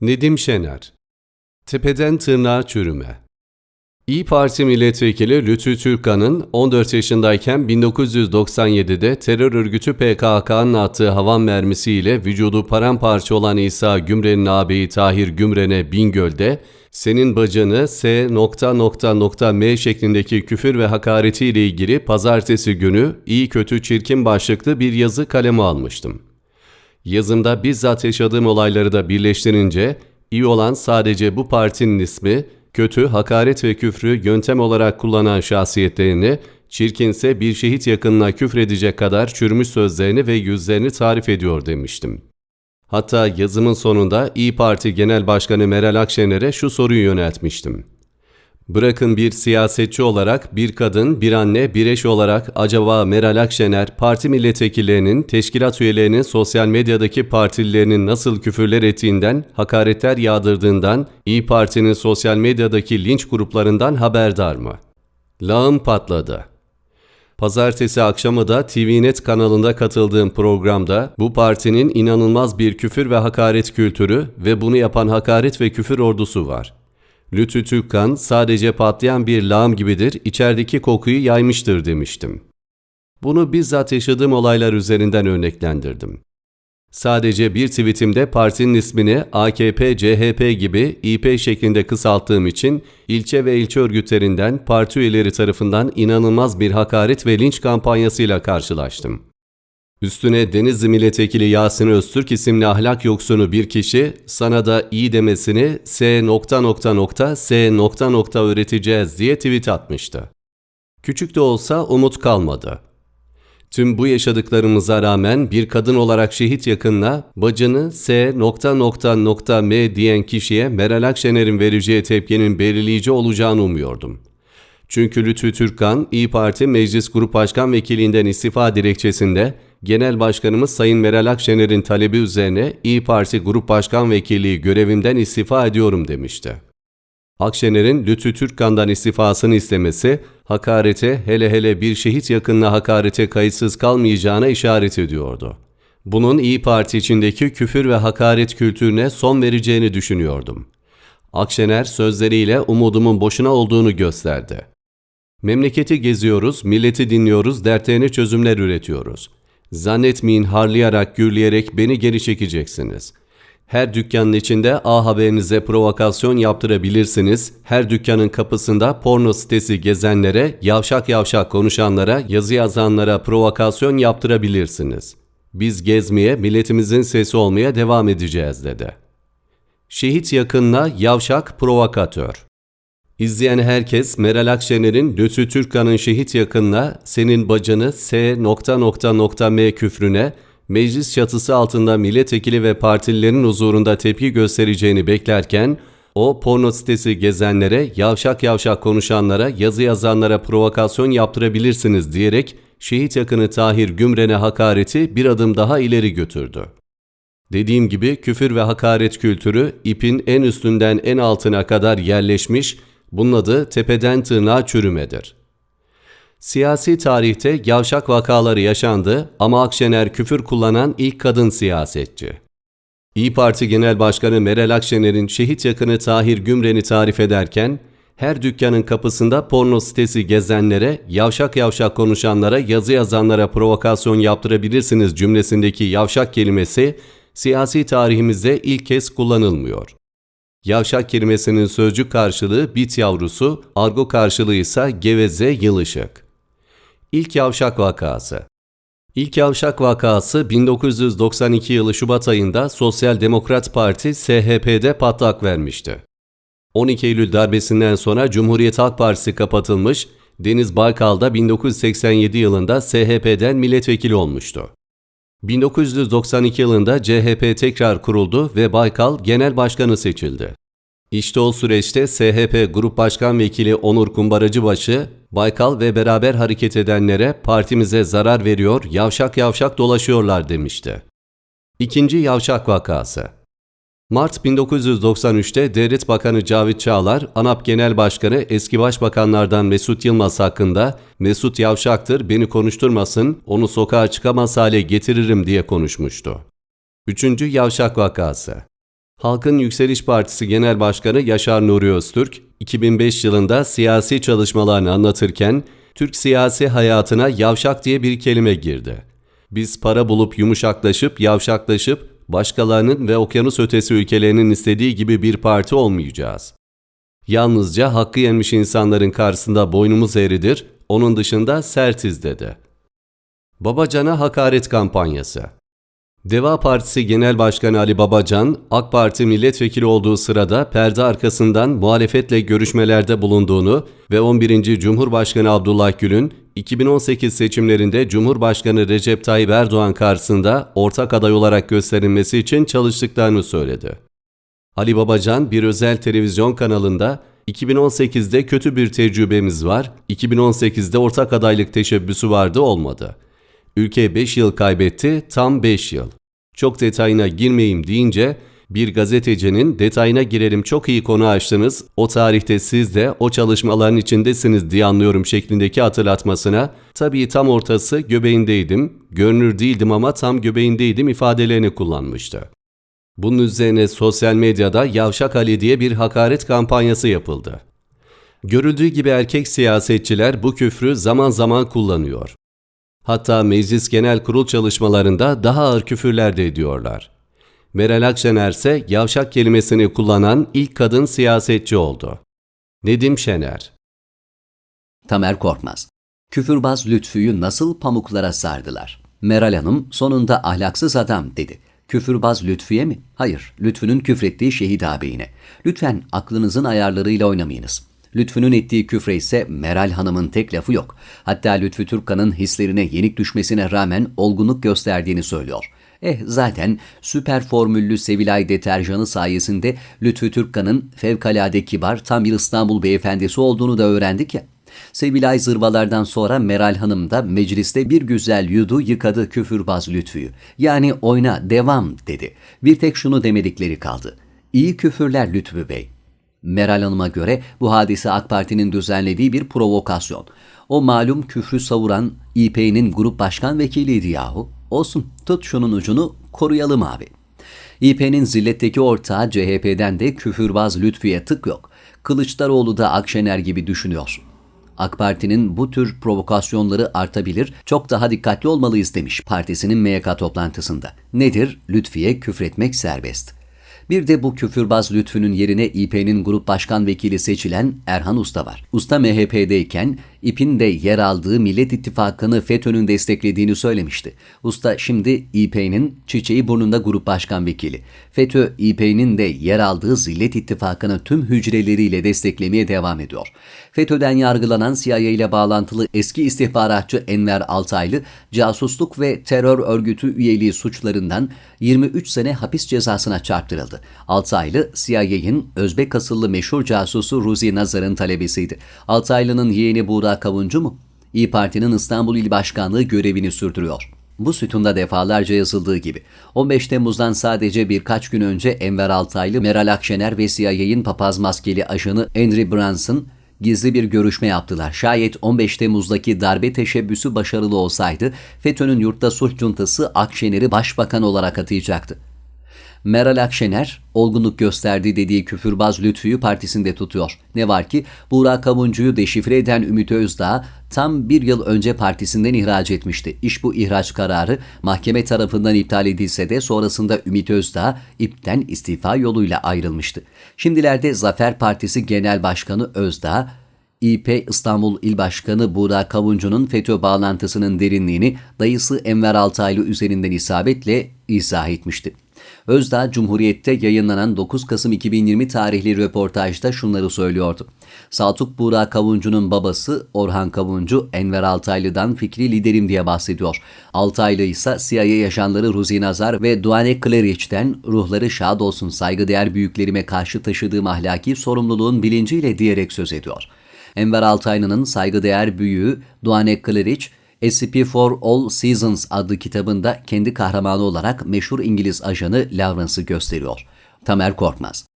Nedim Şener Tepeden tırnağa çürüme İyi Parti milletvekili Lütfü Türkan'ın 14 yaşındayken 1997'de terör örgütü PKK'nın attığı havan mermisiyle vücudu paramparça olan İsa Gümren'in ağabeyi Tahir Gümren'e Bingöl'de senin bacını S nokta nokta nokta M şeklindeki küfür ve hakaretiyle ilgili pazartesi günü iyi kötü çirkin başlıklı bir yazı kaleme almıştım. Yazımda bizzat yaşadığım olayları da birleştirince iyi olan sadece bu partinin ismi, kötü, hakaret ve küfrü yöntem olarak kullanan şahsiyetlerini, çirkinse bir şehit yakınına küfredecek kadar çürümüş sözlerini ve yüzlerini tarif ediyor demiştim. Hatta yazımın sonunda İyi Parti Genel Başkanı Meral Akşener'e şu soruyu yöneltmiştim. Bırakın bir siyasetçi olarak, bir kadın, bir anne, bir eş olarak acaba Meral Akşener, parti milletvekillerinin, teşkilat üyelerinin sosyal medyadaki partililerinin nasıl küfürler ettiğinden, hakaretler yağdırdığından, İyi Parti'nin sosyal medyadaki linç gruplarından haberdar mı? Lağım patladı. Pazartesi akşamı da TVNet kanalında katıldığım programda bu partinin inanılmaz bir küfür ve hakaret kültürü ve bunu yapan hakaret ve küfür ordusu var. Lütfü Türkkan sadece patlayan bir lağım gibidir, içerideki kokuyu yaymıştır demiştim. Bunu bizzat yaşadığım olaylar üzerinden örneklendirdim. Sadece bir tweetimde partinin ismini AKP, CHP gibi İP şeklinde kısalttığım için ilçe ve ilçe örgütlerinden parti üyeleri tarafından inanılmaz bir hakaret ve linç kampanyasıyla karşılaştım. Üstüne Denizli Milletvekili Yasin Öztürk isimli ahlak yoksunu bir kişi sana da iyi demesini S nokta nokta nokta S nokta nokta öğreteceğiz diye tweet atmıştı. Küçük de olsa umut kalmadı. Tüm bu yaşadıklarımıza rağmen bir kadın olarak şehit yakınına bacını S nokta nokta nokta M diyen kişiye Meral Akşener'in vereceği tepkinin belirleyici olacağını umuyordum. Çünkü Lütfü Türkkan, İyi Parti Meclis Grup Başkan Vekiliğinden istifa dilekçesinde Genel Başkanımız Sayın Meral Akşener'in talebi üzerine İyi Parti Grup Başkan Vekilliği görevimden istifa ediyorum demişti. Akşener'in Lütfü Türkkan'dan istifasını istemesi, hakarete hele hele bir şehit yakınına hakarete kayıtsız kalmayacağına işaret ediyordu. Bunun İyi Parti içindeki küfür ve hakaret kültürüne son vereceğini düşünüyordum. Akşener sözleriyle umudumun boşuna olduğunu gösterdi. Memleketi geziyoruz, milleti dinliyoruz, dertlerine çözümler üretiyoruz. Zannetmeyin harlayarak, gürleyerek beni geri çekeceksiniz. Her dükkanın içinde A Haberinize provokasyon yaptırabilirsiniz. Her dükkanın kapısında porno sitesi gezenlere, yavşak yavşak konuşanlara, yazı yazanlara provokasyon yaptırabilirsiniz. Biz gezmeye, milletimizin sesi olmaya devam edeceğiz dedi. Şehit yakınına yavşak provokatör. İzleyen herkes Meral Akşener'in Lütfü Türkkan'ın şehit yakınına senin bacını S nokta nokta nokta M küfrüne meclis çatısı altında milletvekili ve partililerin huzurunda tepki göstereceğini beklerken o porno sitesi gezenlere, yavşak yavşak konuşanlara, yazı yazanlara provokasyon yaptırabilirsiniz diyerek şehit yakını Tahir Gümren'e hakareti bir adım daha ileri götürdü. Dediğim gibi küfür ve hakaret kültürü ipin en üstünden en altına kadar yerleşmiş, bunun adı tepeden tırnağa çürümedir. Siyasi tarihte yavşak vakaları yaşandı ama Akşener küfür kullanan ilk kadın siyasetçi. İyi Parti Genel Başkanı Meral Akşener'in şehit yakını Tahir Gümren'i tarif ederken, her dükkanın kapısında porno sitesi gezenlere, yavşak yavşak konuşanlara, yazı yazanlara provokasyon yaptırabilirsiniz cümlesindeki yavşak kelimesi siyasi tarihimizde ilk kez kullanılmıyor. Yavşak kelimesinin sözcük karşılığı bit yavrusu, argo karşılığı ise geveze yılışık. İlk yavşak vakası İlk yavşak vakası 1992 yılı Şubat ayında Sosyal Demokrat Parti SHP'de patlak vermişti. 12 Eylül darbesinden sonra Cumhuriyet Halk Partisi kapatılmış, Deniz Baykal da 1987 yılında SHP'den milletvekili olmuştu. 1992 yılında CHP tekrar kuruldu ve Baykal genel başkanı seçildi. İşte o süreçte SHP Grup Başkan Vekili Onur Kumbaracıbaşı, Baykal ve beraber hareket edenlere partimize zarar veriyor, yavşak yavşak dolaşıyorlar demişti. İkinci yavşak vakası Mart 1993'te Devlet Bakanı Cavit Çağlar, ANAP Genel Başkanı eski başbakanlardan Mesut Yılmaz hakkında Mesut yavşaktır, beni konuşturmasın, onu sokağa çıkamaz hale getiririm diye konuşmuştu. Üçüncü yavşak vakası Halkın Yükseliş Partisi Genel Başkanı Yaşar Nuri Öztürk, 2005 yılında siyasi çalışmalarını anlatırken Türk siyasi hayatına yavşak diye bir kelime girdi. Biz para bulup yumuşaklaşıp yavşaklaşıp başkalarının ve okyanus ötesi ülkelerinin istediği gibi bir parti olmayacağız. Yalnızca hakkı yenmiş insanların karşısında boynumuz eğridir, onun dışında sertiz dedi. Babacan'a hakaret kampanyası Deva Partisi Genel Başkanı Ali Babacan, AK Parti milletvekili olduğu sırada perde arkasından muhalefetle görüşmelerde bulunduğunu ve 11. Cumhurbaşkanı Abdullah Gül'ün 2018 seçimlerinde Cumhurbaşkanı Recep Tayyip Erdoğan karşısında ortak aday olarak gösterilmesi için çalıştıklarını söyledi. Ali Babacan bir özel televizyon kanalında 2018'de kötü bir tecrübemiz var, 2018'de ortak adaylık teşebbüsü vardı olmadı. Ülke 5 yıl kaybetti, tam 5 yıl. Çok detayına girmeyeyim deyince bir gazetecinin detayına girelim çok iyi konu açtınız, o tarihte siz de o çalışmaların içindesiniz diye anlıyorum şeklindeki hatırlatmasına, tabii tam ortası göbeğindeydim, görünür değildim ama tam göbeğindeydim ifadelerini kullanmıştı. Bunun üzerine sosyal medyada Yavşak Ali diye bir hakaret kampanyası yapıldı. Görüldüğü gibi erkek siyasetçiler bu küfrü zaman zaman kullanıyor. Hatta meclis genel kurul çalışmalarında daha ağır küfürler de ediyorlar. Meral Akşener ise yavşak kelimesini kullanan ilk kadın siyasetçi oldu. Nedim Şener Tamer Korkmaz. Küfürbaz Lütfü'yü nasıl pamuklara sardılar? Meral Hanım sonunda ahlaksız adam dedi. Küfürbaz Lütfü'ye mi? Hayır, Lütfü'nün küfrettiği şehit ağabeyine. Lütfen aklınızın ayarlarıyla oynamayınız. Lütfü'nün ettiği küfre ise Meral Hanım'ın tek lafı yok. Hatta Lütfü Türkkan'ın hislerine yenik düşmesine rağmen olgunluk gösterdiğini söylüyor. Eh zaten süper formüllü Sevilay deterjanı sayesinde Lütfü Türkkan'ın fevkalade kibar tam bir İstanbul beyefendisi olduğunu da öğrendik ya. Sevilay zırvalardan sonra Meral Hanım da mecliste bir güzel yudu yıkadı küfürbaz Lütfü'yü. Yani oyna devam dedi. Bir tek şunu demedikleri kaldı. İyi küfürler Lütfü Bey. Meral Hanım'a göre bu hadise AK Parti'nin düzenlediği bir provokasyon. O malum küfrü savuran İP'nin grup başkan vekiliydi yahu. Olsun tut şunun ucunu koruyalım abi. İP'nin zilletteki ortağı CHP'den de küfürbaz Lütfü'ye tık yok. Kılıçdaroğlu da Akşener gibi düşünüyor. AK Parti'nin bu tür provokasyonları artabilir, çok daha dikkatli olmalıyız demiş partisinin MYK toplantısında. Nedir? Lütfiye küfretmek serbest. Bir de bu küfürbaz Lütfü'nün yerine İP'nin grup başkan vekili seçilen Erhan Usta var. Usta MHP'deyken İP'in de yer aldığı Millet İttifakı'nı FETÖ'nün desteklediğini söylemişti. Usta şimdi İP'nin çiçeği burnunda grup başkan vekili. FETÖ, İP'nin de yer aldığı Zillet İttifakı'nı tüm hücreleriyle desteklemeye devam ediyor. FETÖ'den yargılanan CIA ile bağlantılı eski istihbaratçı Enver Altaylı, casusluk ve terör örgütü üyeliği suçlarından 23 sene hapis cezasına çarptırıldı. Altaylı, CIA'nin Özbek asıllı meşhur casusu Ruzi Nazar'ın talebesiydi. Altaylı'nın yeğeni Buğra Kavuncu mu? İyi Parti'nin İstanbul İl Başkanlığı görevini sürdürüyor. Bu sütunda defalarca yazıldığı gibi 15 Temmuz'dan sadece birkaç gün önce Enver Altaylı, Meral Akşener ve CIA'nin papaz maskeli ajanı Andrew Branson gizli bir görüşme yaptılar. Şayet 15 Temmuz'daki darbe teşebbüsü başarılı olsaydı FETÖ'nün yurtta sulh cuntası Akşener'i başbakan olarak atayacaktı. Meral Akşener, olgunluk gösterdi dediği küfürbaz Lütfü'yü partisinde tutuyor. Ne var ki Burak Kavuncu'yu deşifre eden Ümit Özdağ tam bir yıl önce partisinden ihraç etmişti. İş bu ihraç kararı mahkeme tarafından iptal edilse de sonrasında Ümit Özdağ ipten istifa yoluyla ayrılmıştı. Şimdilerde Zafer Partisi Genel Başkanı Özdağ, İP İstanbul İl Başkanı Buğra Kavuncu'nun FETÖ bağlantısının derinliğini dayısı Enver Altaylı üzerinden isabetle izah etmişti. Özdağ Cumhuriyet'te yayınlanan 9 Kasım 2020 tarihli röportajda şunları söylüyordu. Saltuk Buğra Kavuncu'nun babası Orhan Kavuncu Enver Altaylı'dan fikri liderim diye bahsediyor. Altaylı ise CIA yaşanları Ruzi Nazar ve Duane Klerich'ten ruhları şad olsun saygıdeğer büyüklerime karşı taşıdığım ahlaki sorumluluğun bilinciyle diyerek söz ediyor. Enver Altaylı'nın saygıdeğer büyüğü Duane Klerich, SCP for All Seasons adlı kitabında kendi kahramanı olarak meşhur İngiliz ajanı Lawrence'ı gösteriyor. Tamer Korkmaz